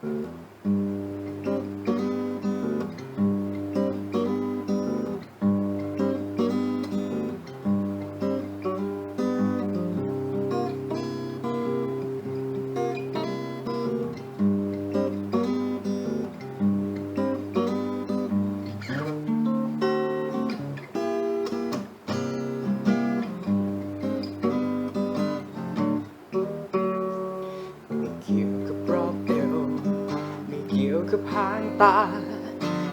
ไม่ กับหางตา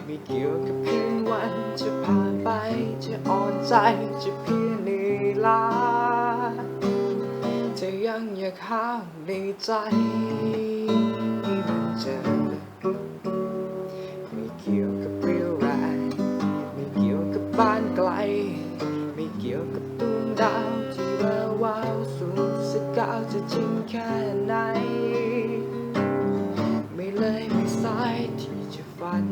ไม่เกี่ยวกับคืนวันจะผ่านไป จะอ่อนใจจะเพียงเหนื่อยล้าจะยังอยากห้าในใจให้มันเจอไม่เกี่ยวกับเรียวแรงไม่เกี่ยวกับบ้านไกล ไม่เกี่ยวกับดวงดาวที่แวววาวสูงสกาวจะจริงแค่ไหน ที่จะฝัน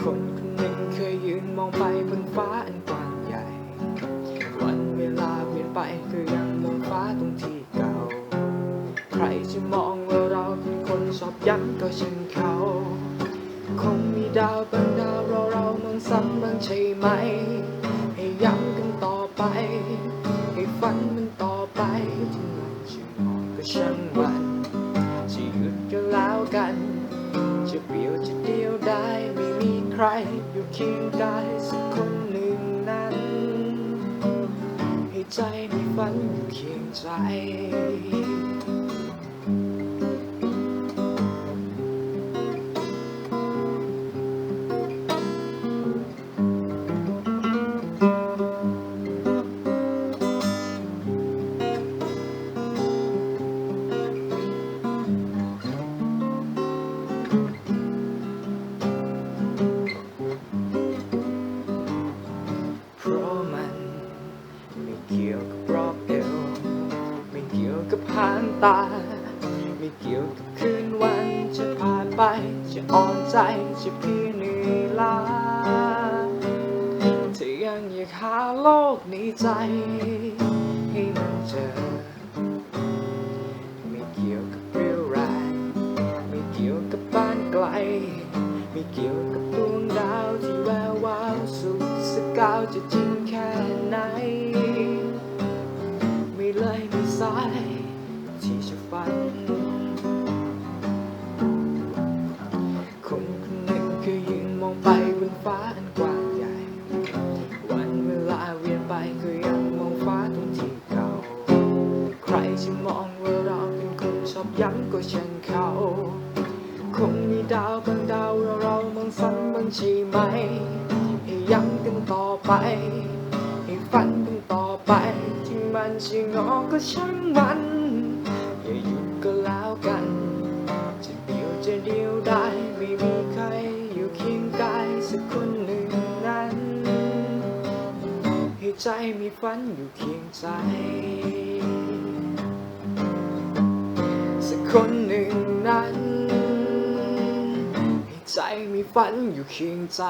คนคนหนึ่งเคยยืนมองไปบนฟ้าอันกว้างใหญ่ วันเวลาเปลี่ยนไปก็ยังมองฟ้าตรงที่เก่า ใครจะมองว่าเราเป็นคนชอบย้ำก็ช่างเขา คงมีดาวบางดาวรอเรามองซ้ำบ้างใช่ไหม ให้ย้ำกันต่อไป ช่างวันจะหยุดก็แล้วกัน จะเปลี่ยวจะเดียวได้ไม่มีใครอยู่เคียงกายสักคนหนึ่งนั้น ให้ใจมีฝันอยู่เคียงใจ ตา ไม่เกี่ยวกับคืนวันจะผ่านไป จะอ่อนใจจะเพียเหนื่อยล้าเธอยังอยากหาโลกในใจ ให้มันเจอ ไม่เกี่ยวกับเรียวแรงไม่เกี่ยวกับบ้านไกล ไม่เกี่ยวกับดวงดาวที่แวววาวสุดสกาวจะจริง ย้ำก็เช่างเขา คงมีดาวบางดาวเราเรามองซ้ำบ้างช่ไหมให้ย้ำกันต่อไปให้ฝันกันต่อไป ที่มันจะงอก็ช่างมัน อย่าหยุดก็แล้วกัน จะเดียวจะเดียวได้ไม่มีใครอยู่เคียงกายสักคนหนึ่งนั้นให้ใจมีฝันอยู่เคียงใจ คนหนึ่งนั้นให้ใจมีฝันอยู่เคียงใจ